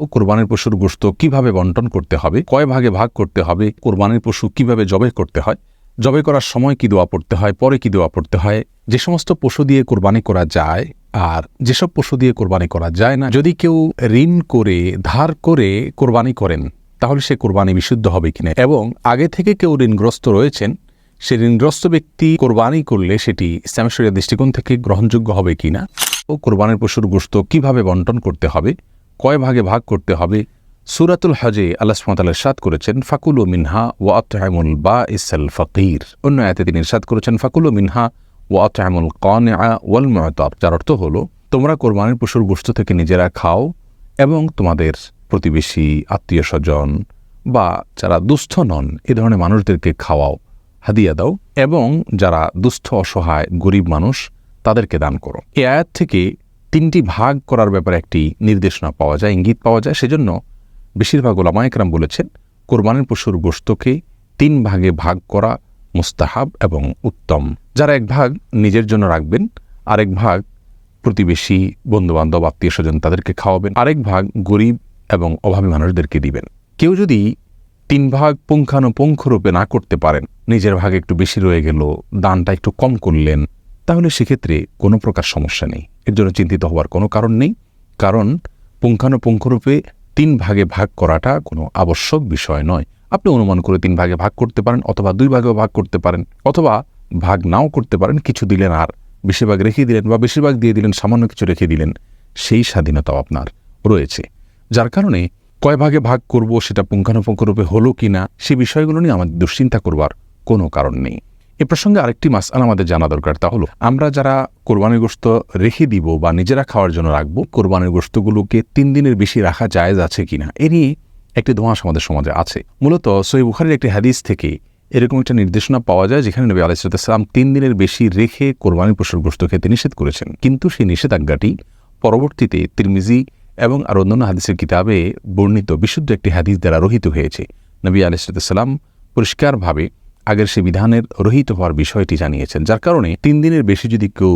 ও কোরবানির পশুর গোস্ত কীভাবে বন্টন করতে হবে, কয় ভাগে ভাগ করতে হবে, কোরবানির পশু কীভাবে জবে করতে হয় জবে করার সময় কি দোয়া পড়তে হয়, পরে কি দোয়া পড়তে হয়, যে সমস্ত পশু দিয়ে কোরবানি করা যায় আর যেসব পশু দিয়ে কোরবানি করা যায় না, যদি কেউ ঋণ করে, ধার করে কোরবানি করেন, তাহলে সে কোরবানি বিশুদ্ধ হবে কিনা? এবং আগে থেকে কেউ ঋণগ্রস্ত রয়েছেন, সে ঋণগ্রস্ত ব্যক্তি কোরবানি করলে সেটি ইসলামেশ্বরীয় দৃষ্টিকোণ থেকে গ্রহণযোগ্য হবে কিনা? ও কোরবানির পশুর গোশত কীভাবে বন্টন করতে হবে কয় ভাগে ভাগ করতে হবে? সুরাতুল হজে আল্লাহ সুমতাল সাদ করেছেন, ফাকুল মিনহা ও আতহামুল বা ইসাল ফকির। অন্য আয়তে তিনি সাদ করেছেন, ফাকুল মিনহা ও আতহামুল কনে ওয়াল যার অর্থ হল, তোমরা কোরবানির পশুর গোশত থেকে নিজেরা খাও এবং তোমাদের প্রতিবেশী, আত্মীয় স্বজন বা যারা দুস্থ নন, এ ধরনের মানুষদেরকে খাওয়াও, হাদিয়া দাও এবং যারা দুস্থ, অসহায়, গরিব মানুষ, তাদেরকে দান করো। এ আয়াত থেকে তিনটি ভাগ করার ব্যাপারে একটি নির্দেশনা পাওয়া যায়, ইঙ্গিত পাওয়া যায়। সেজন্য বেশিরভাগ ওলামা একরাম বলেছেন, কোরবানির পশুর গোশতকে তিন ভাগে ভাগ করা মুস্তাহাব এবং উত্তম। যারা এক ভাগ নিজের জন্য রাখবেন, আরেক ভাগ প্রতিবেশী, বন্ধুবান্ধব আত্মীয় স্বজন তাদেরকে খাওয়াবেন, আরেক ভাগ গরিব এবং অভাবী মানুষদেরকে দিবেন। কেউ যদি তিন ভাগ পুঙ্খানুপুঙ্খরূপে না করতে পারেন, নিজের ভাগ একটু বেশি রয়ে গেল, দানটা একটু কম করলেন, তাহলে সেক্ষেত্রে কোনো প্রকার সমস্যা নেই। এর জন্য চিন্তিত হওয়ার কোনো কারণ নেই। কারণ পুঙ্খানুপুঙ্খরূপে তিন ভাগে ভাগ করাটা কোনো আবশ্যক বিষয় নয়। আপনি অনুমান করে তিন ভাগে ভাগ করতে পারেন অথবা দুই ভাগেও ভাগ করতে পারেন অথবা ভাগ নাও করতে পারেন, কিছু দিলেন আর। বেশিরভাগ রেখে দিলেন বা বেশিরভাগ দিয়ে দিলেন, সামান্য কিছু রেখে দিলেন, সেই স্বাধীনতাও আপনার রয়েছে। যার কারণে কয় ভাগে ভাগ করব সেটা পুঙ্খানুপুঙ্খরূপে হলো কি না সে বিষয়গুলো নিয়ে আমাদের দুশ্চিন্তা করবার কোনো কারণ নেই। এ প্রসঙ্গে আরেকটি মাসাল আমাদের জানা দরকার, তা হলো আমরা যারা কোরবানির গোস্ত রেখে দিব বা নিজেরা খাওয়ার জন্য রাখব, কোরবানির গোস্তগুলোকে তিন দিনের বেশি রাখা জায়েজ আছে কিনা, এ নিয়ে একটি ধোঁয়াশ আমাদের সমাজে আছে। মূলত সই বুখারির একটি হাদিস থেকে এরকম একটা নির্দেশনা পাওয়া যায় যেখানে নবী আলাইসালাম তিন দিনের বেশি রেখে কোরবানির পশুর গোস্ত খেতে নিষেধ করেছেন। কিন্তু সেই নিষেধাজ্ঞাটি পরবর্তীতে তিরমিজি এবং আর অন্যান্য হাদিসের কিতাবে বর্ণিত বিশুদ্ধ একটি হাদিস দ্বারা রহিত হয়েছে। নবী আলাইসালাম পরিষ্কারভাবে আগের সে বিধানের রহিত হওয়ার বিষয়টি জানিয়েছেন। যার কারণে তিন দিনের বেশি যদি কেউ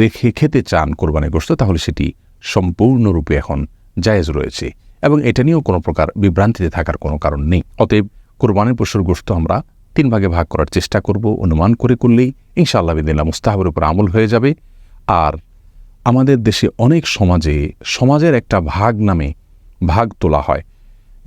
রেখে খেতে চান কোরবানির গোস্ত তাহলে সেটি সম্পূর্ণরূপে এখন জায়েজ রয়েছে এবং এটা নিয়েও কোনো প্রকার বিভ্রান্তিতে থাকার কোনো কারণ নেই। অতএব কোরবানির পশুর গোস্ত আমরা তিন ভাগে ভাগ করার চেষ্টা করব, অনুমান করে করলেই ইনশাআল্লাহ বিদিল্লা মুস্তাহাবের উপর আমল হয়ে যাবে। আর আমাদের দেশে অনেক সমাজে সমাজের একটা ভাগ নামে ভাগ তোলা হয়।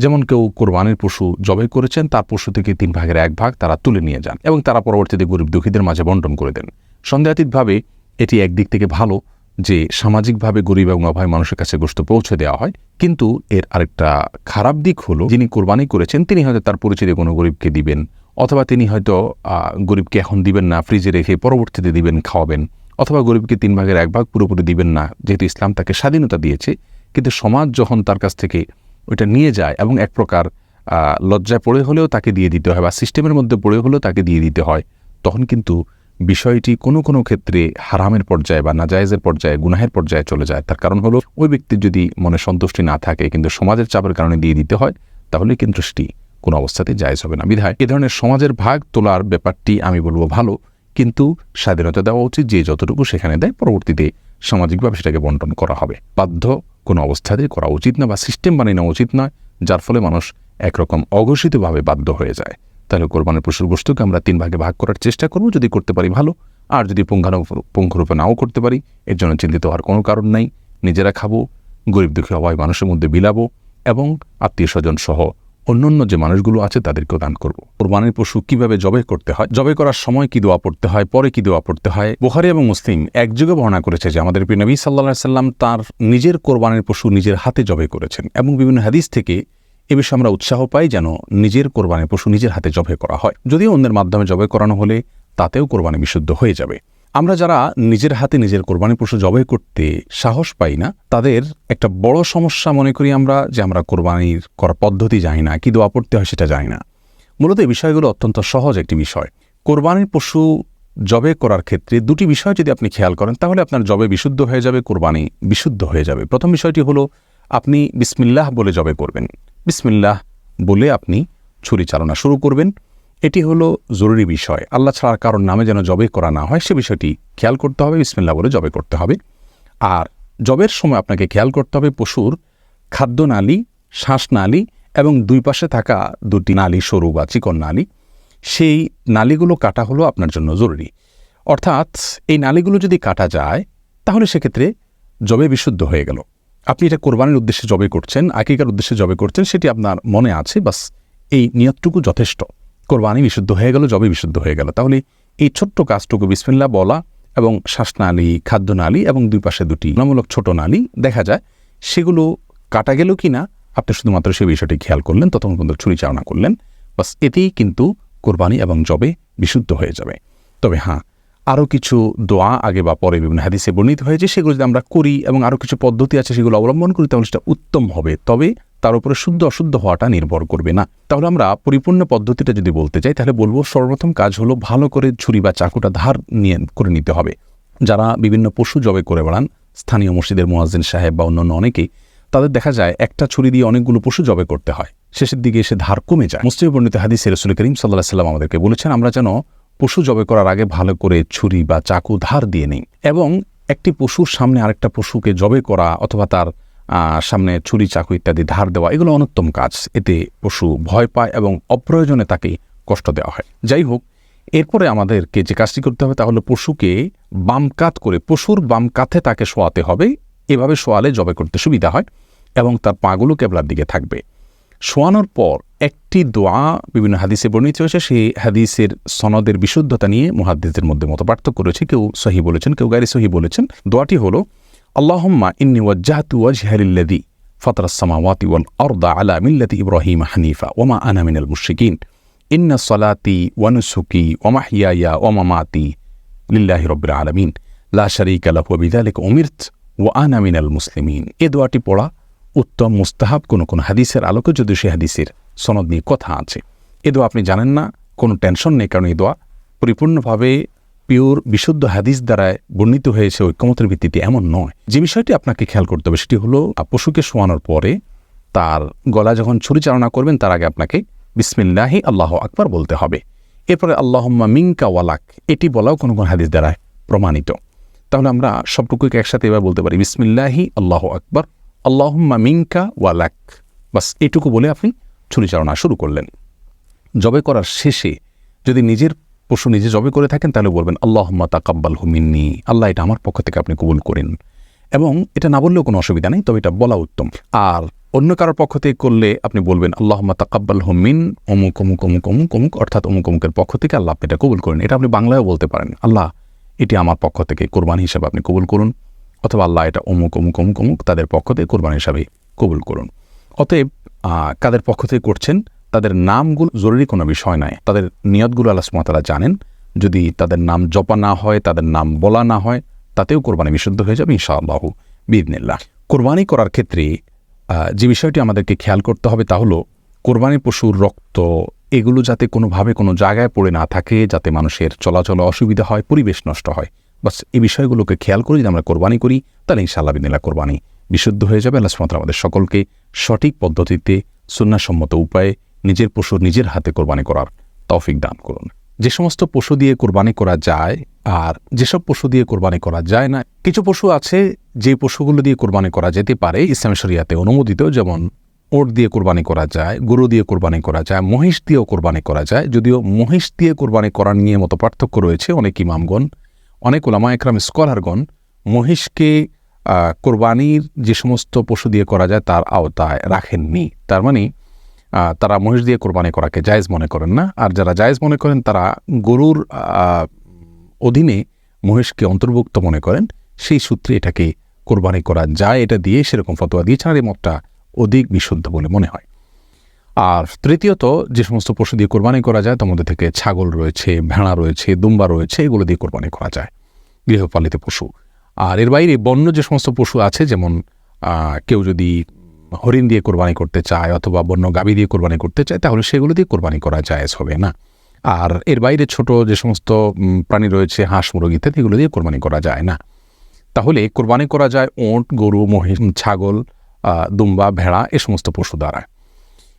যেমন কেউ কোরবানির পশু জবাই করেছেন, তার পশু থেকে তিন ভাগের এক ভাগ তারা তুলে নিয়ে যান এবং তারা পরবর্তীতে গরিব দুঃখীদের মাঝে বন্টন করে দেন। সন্দেহাতীতভাবে এটি একদিক থেকে ভালো যে সামাজিকভাবে গরিব এবং অভাব মানুষের কাছে গোস্ত পৌঁছে দেওয়া হয়, কিন্তু এর আরেকটা খারাপ দিক হলো, যিনি কোরবানি করেছেন, তিনি হয়তো তার পরিচিত কোনো গরিবকে দিবেন অথবা তিনি হয়তো গরিবকে এখন দিবেন না, ফ্রিজে রেখে পরবর্তীতে দিবেন, খাওয়াবেন অথবা গরিবকে তিন ভাগের এক ভাগ পুরোপুরি দিবেন না। যেহেতু ইসলাম তাকে স্বাধীনতা দিয়েছে, কিন্তু সমাজ যখন তার কাছ থেকে ওইটা নিয়ে যায় এবং এক প্রকার লজ্জায় পড়ে হলেও তাকে দিয়ে দিতে হয় বা সিস্টেমের মধ্যে পড়ে হলেও তাকে দিয়ে দিতে হয়। তখন কিন্তু বিষয়টি কোনো কোনো ক্ষেত্রে হারামের পর্যায়ে বা নাজায়েজের পর্যায়ে, গুনাহের পর্যায়ে চলে যায়। তার কারণ হলো, ওই ব্যক্তির যদি মনে সন্তুষ্টি না থাকে কিন্তু সমাজের চাপের কারণে দিয়ে দিতে হয়, তাহলে কিন্তু সেটি কোনো অবস্থাতে জায়জ হবে না। বিধায় এ ধরনের সমাজের ভাগ তোলার ব্যাপারটি আমি বলব ভালো, কিন্তু স্বাধীনতা দেওয়া উচিত যে যতটুকু সেখানে দেয়, পরবর্তীতে সামাজিকভাবে সেটাকে বন্টন করা হবে। বাধ্য কোনো অবস্থাতেই করা উচিত না বা সিস্টেম বানিয়ে নেওয়া উচিত নয়, যার ফলে মানুষ একরকম অঘোষিতভাবে বাধ্য হয়ে যায়। তাহলে কোরবানের পশুর বস্তুকে আমরা তিন ভাগে ভাগ করার চেষ্টা করব, যদি করতে পারি ভালো, আর যদি পুঙ্খানুপুঙ্খরূপে নাও করতে পারি, এর জন্য চিন্তিত হওয়ার কোনো কারণ নাই। নিজেরা খাব, গরিব দুঃখী অভাবী মানুষের মধ্যে বিলাবো, এবং আত্মীয় স্বজন সহ অন্যান্য যে মানুষগুলো আছে তাদেরকেও দান করব। কোরবানির পশু কীভাবে জবে করতে হয়? জবে করার সময় কি দোয়া পড়তে হয়? পরে কি দোয়া পড়তে হয়? বুখারি এবং মুসলিম একযোগে বর্ণনা করেছে যে আমাদের নবী সাল্লা সাল্লাম তার নিজের কোরবানির পশু নিজের হাতে জবে করেছেন এবং বিভিন্ন হাদিস থেকে এ বিষয়ে আমরা উৎসাহ পাই যেন নিজের কোরবানির পশু নিজের হাতে জবে করা হয়। যদিও অন্যের মাধ্যমে জবে করানো হলে তাতেও কোরবানি বিশুদ্ধ হয়ে যাবে। আমরা যারা নিজের হাতে নিজের কোরবানি পশু জবাই করতে সাহস পাই না, তাদের একটা বড় সমস্যা মনে করি আমরা যে আমরা কোরবানির করার পদ্ধতি জানি না, কি দোয়া পড়তে হয় সেটা জানি না। মূলত এই বিষয়গুলো অত্যন্ত সহজ একটি বিষয়। কোরবানির পশু জবে করার ক্ষেত্রে দুটি বিষয় যদি আপনি খেয়াল করেন, তাহলে আপনার জবে বিশুদ্ধ হয়ে যাবে, কোরবানি বিশুদ্ধ হয়ে যাবে। প্রথম বিষয়টি হলো, আপনি বিসমিল্লাহ বলে জবে করবেন। বিসমিল্লাহ বলে আপনি ছুরি চালনা শুরু করবেন। এটি হলো জরুরি বিষয়। আল্লাহ ছাড়া কারোর নামে যেন জবে করা না হয়, সে বিষয়টি খেয়াল করতে হবে বিসমিল্লা বলে জবে করতে হবে। আর জবের সময় আপনাকে খেয়াল করতে হবে পশুর খাদ্যনালী শ্বাসনালী এবং দুই পাশে থাকা দুটি নালী, সরু বা চিকন নালী। সেই নালীগুলো কাটা হলো আপনার জন্য জরুরি। অর্থাৎ এই নালীগুলো যদি কাটা যায়, তাহলে সেক্ষেত্রে জবে বিশুদ্ধ হয়ে গেল। আপনি এটা কোরবানির উদ্দেশ্যে জবে করছেন, আকিকার উদ্দেশ্যে জবে করছেন, সেটি আপনার মনে আছে, বাস এই নিয়তটুকু যথেষ্ট। কোরবানি বিশুদ্ধ হয়ে গেল জবে বিশুদ্ধ হয়ে গেল। তাহলে এই ছোট্ট কাজটুকু বিসমিল্লা বলা এবং শ্বাসনালী খাদ্যনালী এবং দুই পাশে দুটি নামূলক ছোট নালী দেখা যায়, সেগুলো কাটা গেল কি না আপনি শুধুমাত্র সেই বিষয়টি খেয়াল করলেন, ততক্ষণ পর্যন্ত ছুরি চালনা করলেন, বাস এতেই কিন্তু কোরবানি এবং জবে বিশুদ্ধ হয়ে যাবে। তবে হ্যাঁ আরও কিছু দোয়া আগে বা পরে বিভিন্ন হাদিসে বর্ণিত হয়েছে, সেগুলো যদি আমরা করি এবং আরও কিছু পদ্ধতি আছে সেগুলো অবলম্বন করি, তাহলে সেটা উত্তম হবে। তবে তার উপরে শুদ্ধ অশুদ্ধ হওয়াটা নির্ভর করবে না। তাহলে আমরা পরিপূর্ণ পদ্ধতিটা যদি বলতে চাই, তাহলে বলব সর্বপ্রথম কাজ হলো ভালো করে ছুরি বা চাকুটা ধার নিয়ে করে নিতে হবে। যারা বিভিন্ন পশু জবে করে বেড়ান, স্থানীয় মসজিদের মোয়াজিন সাহেব বা অন্যান্য অনেকেই, তাদের দেখা যায় একটা ছুরি দিয়ে অনেকগুলো পশু জবে করতে হয়। শেষের দিকে এসে ধার কমে যায়। মুসলিম বর্ণিত হাদিস রসুল করিম সাল্লাহ সাল্লাম আমাদেরকে বলেছেন, আমরা যেন পশু জবে করার আগে ভালো করে ছুরি বা চাকু ধার দিয়ে নেই এবং একটি পশুর সামনে আরেকটা পশুকে জবে করা অথবা তার সামনে ছুরি চাকু ইত্যাদি ধার দেওয়া, এগুলো অনুত্তম কাজ। এতে পশু ভয় পায় এবং অপ্রয়োজনে তাকে কষ্ট দেওয়া হয়। যাই হোক, এরপরে আমাদেরকে যে কাজটি করতে হবে তা হলো পশুকে বাম কাত করে, পশুর বাম কাঁধে তাকে শোয়াতে হবে। এভাবে শোয়ালে জবে করতে সুবিধা হয় এবং তার পাগুলো কেবলার দিকে থাকবে। শোয়ানোর পর একটি দোয়া বিভিন্ন হাদিসে বর্ণিত হয়েছে। সেই হাদিসের সনদের বিশুদ্ধতা নিয়ে মুহাদ্দিসদের মধ্যে মত পার্থক্য রয়েছে। কেউ সহি বলেছেন, কেউ গাড়ি সহি বলেছেন। দোয়াটি হলো আল্লাহম্মা ইন্নি ওয়াজ্জাহাতু ওয়াজহালিল্লাদি ফতরাসমাওয়াতি ওয়াল আরদা আলা মিল্লাতি ইব্রাহিম হানিফা ওমা আনা মিনাল মুশরিকিন। ইন্না সলাতি ওয়ানুসুকি ওমাহিয়ায়া ওমামাতি লিল্লাহি রব্বিল আলামিন। লা শারীকা লাহু বিযালিক উমিরত ওয়া আনা মিনাল মুসলিমিন। এ দোয়াটি পড়া উত্তম, মুস্তাহাব কোন কোন হাদিসের আলোকে যদি সে হাদিসের সনদ নিয়ে কথা আছে। এ দোয়া আপনি জানেন না, কোনো টেনশন নেই কারণ এই দোয়া পরিপূর্ণভাবে পিওর, বিশুদ্ধ হাদিস দ্বারায় বর্ণিত হয়েছে ঐক্যমতের ভিত্তিতে এমন নয়। যে বিষয়টি আপনাকে খেয়াল করতে হবে সেটি হলো পশুকে শোয়ানোর পরে তার গলা যখন ছুরি চালনা করবেন, তার আগে আপনাকে বিসমিল্লাহি আল্লাহ আকবার বলতে হবে। এরপরে আল্লাহম্মা মিঙ্কা ওয়ালাক এটি বলাও কোনো কোনো হাদিস দ্বারায় প্রমাণিত। তাহলে আমরা সবটুকুকে একসাথে এবার বলতে পারি, বিসমিল্লাহি আল্লাহ আকবার, আল্লাহম্মা মিঙ্কা ওয়ালাক বাস, এটুকু বলে আপনি ছুরি চালনা শুরু করলেন। জবে করার শেষে যদি নিজের পশু নিজে জবে করে থাকেন, তাহলে বলবেন, আল্লাহম্মা তাকাব্বাল হুমিন্নি আল্লাহ এটা আমার পক্ষ থেকে আপনি কবুল করেন। এবং এটা না বললেও কোনো অসুবিধা নেই, তবে এটা বলা উত্তম। আর অন্য কারোর পক্ষ থেকে করলে আপনি বলবেন, আল্লাহম্মা তাকাব্বাল হুমিন অমুক অমুক অমুক অমুক অমুক, অর্থাৎ অমুক, অমুকের পক্ষ থেকে আল্লাহ আপনি এটা কবুল করেন। এটা আপনি বাংলায়ও বলতে পারেন, আল্লাহ, এটি আমার পক্ষ থেকে কোরবানি হিসাবে আপনি কবুল করুন। অথবা, আল্লাহ, এটা অমুক অমুক অমুক অমুক তাদের পক্ষ থেকে কোরবানি হিসাবে কবুল করুন। অতএব কাদের পক্ষ থেকে করছেন? তাদের নামগুলো জরুরি কোনো বিষয় নয়। তাদের নিয়তগুলো আল্লাহ সুমাতারা জানেন। যদি তাদের নাম জপা না হয়, তাদের নাম বলা না হয়, তাতেও কোরবানি বিশুদ্ধ হয়ে যাবে ইনশাআল্লাহ বিদনিল্লাহ কোরবানি করার ক্ষেত্রে যে বিষয়টি আমাদেরকে খেয়াল করতে হবে তা হলো, কোরবানি পশুর রক্ত, এগুলো যাতে কোনোভাবে কোনো জায়গায় পড়ে না থাকে, যাতে মানুষের চলাচলে অসুবিধা হয়, পরিবেশ নষ্ট হয়। বাস, এই বিষয়গুলোকে খেয়াল করে যদি আমরা কোরবানি করি, তাহলে ইনশাআল্লাহ বিদিল্লা কোরবানি বিশুদ্ধ হয়ে যাবে। আল্লাহ সুমাত্রা আমাদের সকলকে সঠিক পদ্ধতিতে সুন্নাসম্মত উপায়ে নিজের পশু নিজের হাতে কোরবানি করার তৌফিক দান করুন। যে সমস্ত পশু দিয়ে কোরবানি করা যায় আর যেসব পশু দিয়ে কোরবানি করা যায় না, কিছু পশু আছে যে পশুগুলো দিয়ে কোরবানি করা যেতে পারে ইসলাম শরিয়াতে অনুমোদিত, যেমন ওট দিয়ে কোরবানি করা যায়, গরু দিয়ে কোরবানি করা যায়, মহিষ দিয়েও কোরবানি করা যায়। যদিও মহিষ দিয়ে কোরবানি করা নিয়ে মতো পার্থক্য রয়েছে অনেক ইমামগণ, অনেক ওলামা একরাম, স্কলারগণ মহিষকে কোরবানির যে সমস্ত পশু দিয়ে করা যায় তার আওতায় রাখেননি। তার মানে তারা মহিষ দিয়ে কোরবানি করাকে জায়েজ মনে করেন না। আর যারা জায়েজ মনে করেন, তারা গরুর অধীনে মহিষকে অন্তর্ভুক্ত মনে করেন। সেই সূত্রে এটাকে কোরবানি করা যায়। এটা দিয়ে সেরকম ফতোয়া দিয়েছেন আর এই মতটা অধিক বিশুদ্ধ বলে মনে হয়। আর তৃতীয়ত, যে সমস্ত পশু দিয়ে কোরবানি করা যায়, তার মধ্যে থেকে ছাগল রয়েছে, ভেড়া রয়েছে, দুম্বা রয়েছে, এগুলো দিয়ে কোরবানি করা যায়। গৃহপালিত পশু। আর এর বাইরে বন্য যে সমস্ত পশু আছে, যেমন কেউ যদি হরিণ দিয়ে কোরবানি করতে চায় অথবা বন্য গাভী দিয়ে কোরবানি করতে চায়, তাহলে সেগুলো দিয়ে কোরবানি করা জায়েজ হবে না। আর এর বাইরে ছোট যে সমস্ত প্রাণী রয়েছে, হাঁস, মুরগি ইত্যাদি, এগুলো দিয়ে কোরবানি করা যায় না। তাহলে কোরবানি করা যায় ওঁট, গরু, মহিষ, ছাগল দুম্বা, ভেড়া, এ সমস্ত পশু দ্বারা।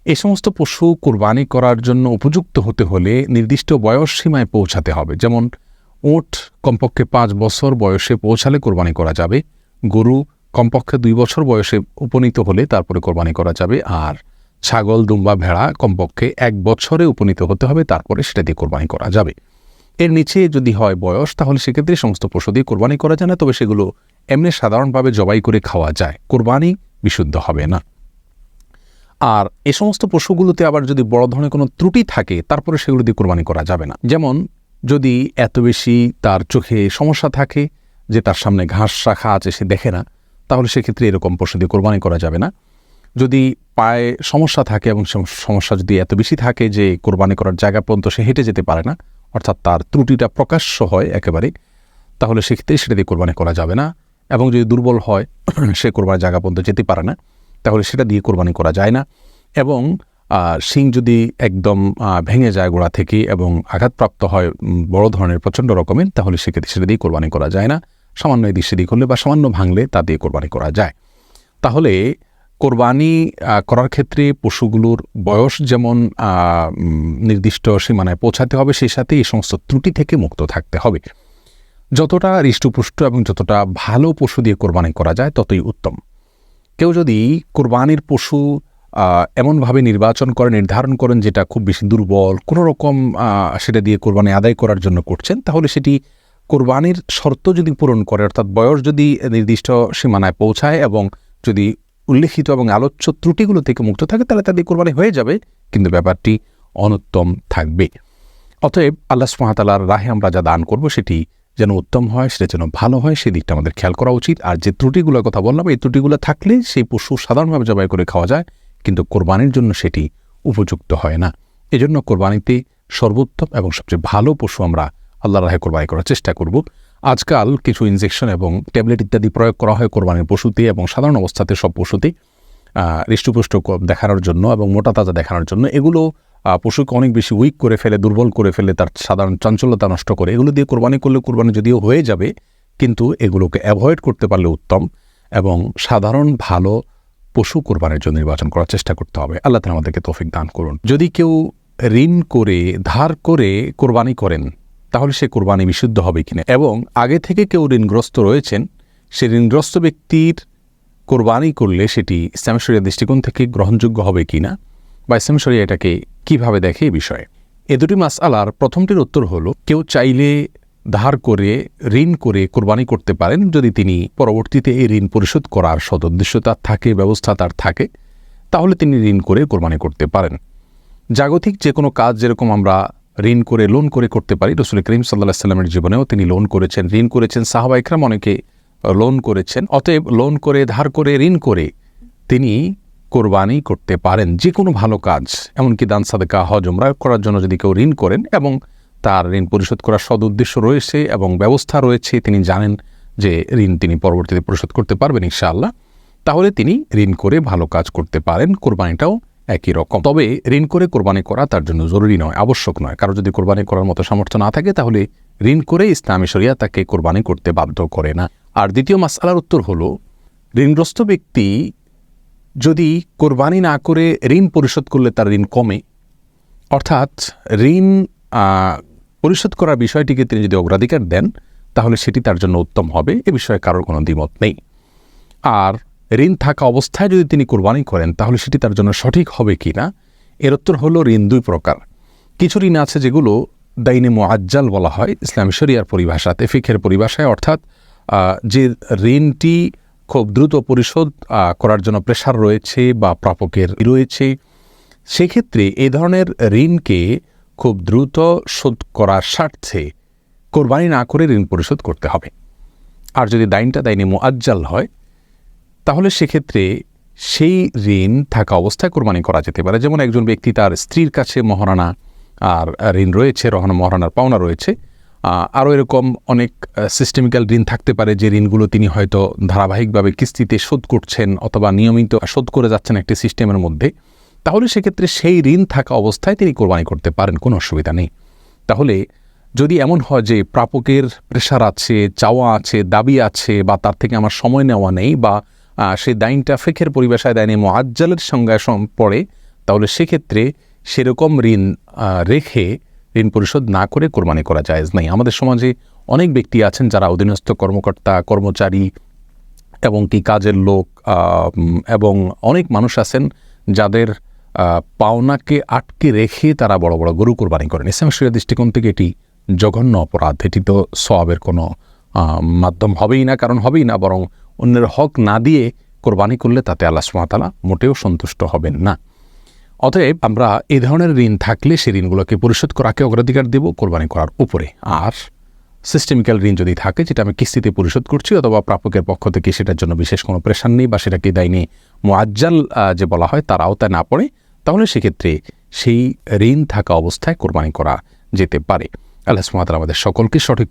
এ সমস্ত পশু কোরবানি করার জন্য উপযুক্ত হতে হলে নির্দিষ্ট বয়স সীমায় পৌঁছাতে হবে। যেমন, ওট কমপক্ষে পাঁচ বছর বয়সে পৌঁছালে কোরবানি করা যাবে। গরু কমপক্ষে দুই বছর বয়সে উপনীত হলে তারপরে কোরবানি করা যাবে, আর ছাগল, দুম্বা, ভেড়া কমপক্ষে এক বছরে উপনীত হতে হবে, তারপরে সেটা দিয়ে কোরবানি করা যাবে। এর নিচে যদি হয় বয়স, তাহলে সেক্ষেত্রে সমস্ত পশু দিয়ে কোরবানি করা যায় না, তবে সেগুলো এমনি সাধারণভাবে জবাই করে খাওয়া যায়। কোরবানি বিশুদ্ধ হবে না। আর এ সমস্ত পশুগুলোতে আবার যদি বড় ধরনের কোনো ত্রুটি থাকে, তারপরে সেগুলো দিয়ে কোরবানি করা যাবে না। যেমন যদি এত বেশি তার চোখে সমস্যা থাকে, যে তার সামনে ঘাস শাখা আছে সে দেখে না তাহলে সেক্ষেত্রে এরকম পশু দিয়ে কোরবানি করা যাবে না। যদি পায়ে সমস্যা থাকে এবং সমস্যা যদি এত বেশি থাকে যে কোরবানি করার জায়গা পর্যন্ত সে হেঁটে যেতে পারে না, অর্থাৎ তার ত্রুটিটা প্রকাশ্য হয় একেবারে, তাহলে সেক্ষেত্রে সেটা দিয়ে কোরবানি করা যাবে না। এবং যদি দুর্বল হয়, সে কোরবানির জায়গা পর্যন্ত যেতে পারে না, তাহলে সেটা দিয়ে কোরবানি করা যায় না। এবং শিং যদি একদম ভেঙে যায় গোড়া থেকে এবং আঘাতপ্রাপ্ত হয় বড় ধরনের প্রচণ্ড রকমের, তাহলে সেক্ষেত্রে সেটা দিয়ে কোরবানি করা যায় না। সামান্য এদিক সেদিক হলে বা সামান্য ভাঙলে তা দিয়ে কোরবানি করা যায়। তাহলে কোরবানি করার ক্ষেত্রে পশুগুলোর বয়স যেমন নির্দিষ্ট সীমানায় পৌঁছাতে হবে, সেই সাথে এই সমস্ত ত্রুটি থেকে মুক্ত থাকতে হবে। যতটা হৃষ্টপুষ্ট এবং যতটা ভালো পশু দিয়ে কোরবানি করা যায়, ততই উত্তম। কেউ যদি কোরবানির পশু এমনভাবে নির্বাচন করে, নির্ধারণ করেন যেটা খুব বেশি দুর্বল কোনো রকম সেটা দিয়ে কোরবানি আদায় করার জন্য করছেন, তাহলে সেটি কোরবানির শর্ত যদি পূরণ করে, অর্থাৎ বয়স যদি নির্দিষ্ট সীমানায় পৌঁছায় এবং যদি উল্লেখিত এবং আলোচ্য ত্রুটিগুলো থেকে মুক্ত থাকে, তাহলে তাদের কোরবানি হয়ে যাবে, কিন্তু ব্যাপারটি অনুত্তম থাকবে। অতএব আল্লাহ সুমাতালার রাহে আমরা যা দান করব সেটি যেন উত্তম হয়, সেটা যেন ভালো হয় সেই দিকটা আমাদের খেয়াল করা উচিত। আর যে ত্রুটিগুলোর কথা বললাম, এই ত্রুটিগুলো থাকলে সেই পশু সাধারণভাবে জবাই করে খাওয়া যায়, কিন্তু কোরবানির জন্য সেটি উপযুক্ত হয় না। এজন্য কোরবানিতে সর্বোত্তম এবং সবচেয়ে ভালো পশু আমরা আল্লাহ রাহে কোরবানি করার চেষ্টা করব। আজকাল কিছু ইনজেকশন এবং ট্যাবলেট ইত্যাদি প্রয়োগ করা হয় কোরবানির পশুতে এবং সাধারণ অবস্থাতে সব পশুতে হৃষ্টপুষ্ট দেখানোর জন্য এবং মোটা তাজা দেখানোর জন্য। এগুলো পশুকে অনেক বেশি উইক করে ফেলে, দুর্বল করে ফেলে, তার সাধারণ চঞ্চলতা নষ্ট করে। এগুলো দিয়ে কোরবানি করলে কোরবানি যদিও হয়ে যাবে, কিন্তু এগুলোকে অ্যাভয়েড করতে পারলে উত্তম এবং সাধারণ ভালো পশু কোরবানির জন্য নির্বাচন করার চেষ্টা করতে হবে। আল্লাহ তালা আমাদেরকে তৌফিক দান করুন। যদি কেউ ঋণ করে, ধার করে কোরবানি করেন তাহলে সে কোরবানি বিশুদ্ধ হবে কিনা? এবং আগে থেকে কেউ ঋণগ্রস্ত রয়েছেন, সে ঋণগ্রস্ত ব্যক্তির কোরবানি করলে সেটি ইসলামেশ্বরীয় দৃষ্টিকোণ থেকে গ্রহণযোগ্য হবে কিনা বা ইসলামেশ্বরীয় এটাকে কীভাবে দেখে এই বিষয়ে? এ দুটি মাস আলার প্রথমটির উত্তর হল, কেউ চাইলে ধার করে, ঋণ করে কোরবানি করতে পারেন যদি তিনি পরবর্তীতে এই ঋণ পরিশোধ করার সদুদ্দেশ্য তার থাকে, ব্যবস্থা তার থাকে, তাহলে তিনি ঋণ করে কোরবানি করতে পারেন। জাগতিক যে কোনো কাজ যেরকম আমরা ঋণ করে লোন করে করতে পারি। রসুল করিম সাল্লাহ সাল্লামের জীবনেও তিনি লোন করেছেন, ঋণ করেছেন। সাহাবা ইকরাম অনেকে লোন করেছেন। অতএব লোন করে, ধার করে, ঋণ করে তিনি কোরবানি করতে পারেন। যে কোনো ভালো কাজ, এমনকি দান, সাদেকা, হজ, উমরা করার জন্য যদি কেউ ঋণ করেন এবং তার ঋণ পরিশোধ করার সদ উদ্দেশ্য রয়েছে এবং ব্যবস্থা রয়েছে, তিনি জানেন যে ঋণ তিনি পরবর্তীতে পরিশোধ করতে পারবেন ইনশাআল্লাহ, তাহলে তিনি ঋণ করে ভালো কাজ করতে পারেন। কোরবানিটাও একই রকম। তবে ঋণ করে কোরবানি করা তার জন্য জরুরি নয়, আবশ্যক নয়। কারও যদি কোরবানি করার মতো সামর্থ্য না থাকে, তাহলে ঋণ করে ইসলামী শরিয়া তাকে কোরবানি করতে বাধ্য করে না। আর দ্বিতীয় মাসালার উত্তর হল, ঋণগ্রস্ত ব্যক্তি যদি কোরবানি না করে ঋণ পরিশোধ করলে তার ঋণ কমে, অর্থাৎ ঋণ পরিশোধ করার বিষয়টিকে তিনি যদি অগ্রাধিকার দেন, তাহলে সেটি তার জন্য উত্তম হবে। এ বিষয়ে কারোর কোনো দ্বিমত নেই। আর ঋণ থাকা অবস্থায় যদি তিনি কোরবানি করেন, তাহলে সেটি তার জন্য সঠিক হবে কি না? এর উত্তর হল ঋণ দুই প্রকার। কিছু ঋণ আছে যেগুলো দাইনে মোয়াজ্জাল বলা হয়, ইসলামী শরিয়ার পরিভাষাতে ফিখের পরিভাষায়, অর্থাৎ যে ঋণটি খুব দ্রুত পরিশোধ করার জন্য প্রেশার রয়েছে বা প্রাপকের রয়েছে, সেক্ষেত্রে এ ধরনের ঋণকে খুব দ্রুত শোধ করার স্বার্থে কোরবানি না করে ঋণ পরিশোধ করতে হবে। আর যদি দাইনটা দাইনি মোয়াজ্জাল হয় তাহলে সেক্ষেত্রে সেই ঋণ থাকা অবস্থায় কোরবানি করা যেতে পারে। যেমন একজন ব্যক্তি তার স্ত্রীর কাছে মহারানা আর ঋণ রয়েছে, রহনা, মহারানার পাওনা রয়েছে আরও এরকম অনেক সিস্টেমিক্যাল ঋণ থাকতে পারে যে ঋণগুলো তিনি হয়তো ধারাবাহিকভাবে কিস্তিতে শোধ করছেন অথবা নিয়মিত শোধ করে যাচ্ছেন একটি সিস্টেমের মধ্যে। তাহলে সেক্ষেত্রে সেই ঋণ থাকা অবস্থায় তিনি কোরবানি করতে পারেন, কোনো অসুবিধা নেই। তাহলে যদি এমন হয় যে প্রাপকের প্রেশার আছে, চাওয়া আছে, দাবি আছে বা তার থেকে আমার সময় নেওয়া নেই বা সেই দাইনটা ফেকের পরিবেশায় দেয়নি মোয়াজ্জালের সংজ্ঞায় পড়ে, তাহলে সেক্ষেত্রে সেরকম ঋণ রেখে ঋণ পরিশোধ না করে কোরবানি করা যায় নাই। আমাদের সমাজে অনেক ব্যক্তি আছেন যারা অধীনস্থ কর্মকর্তা, কর্মচারী এবং কি কাজের লোক এবং অনেক মানুষ আছেন যাদের পাওনাকে আটকে রেখে তারা বড় বড় গরু কোরবানি করেন। ইসলাম দৃষ্টিকোণ থেকে এটি জঘন্য অপরাধ। এটি তো সবের কোনো মাধ্যম হবেই না, কারণ হবেই না, বরং অন্যের হক না দিয়ে কোরবানি করলে তাতে আল্লাহ সুমাতালা মোটেও সন্তুষ্ট হবেন না। অতএব আমরা এ ধরনের ঋণ থাকলে সেই ঋণগুলোকে পরিশোধ করাকে অগ্রাধিকার দেব কোরবানি করার উপরে। আর সিস্টেমিক্যাল ঋণ যদি থাকে, যেটা আমি কিস্তিতে পরিশোধ করছি অথবা প্রাপকের পক্ষ থেকে সেটার জন্য বিশেষ কোনো প্রেশার নেই বা সেটাকে দেয়নি মোয়াজ্জাল যে বলা হয় তার আওতায় না পড়ে, তাহলে সেক্ষেত্রে সেই ঋণ থাকা অবস্থায় কোরবানি করা যেতে পারে। আল্লাহ সুমাতালা আমাদের সকলকে সঠিক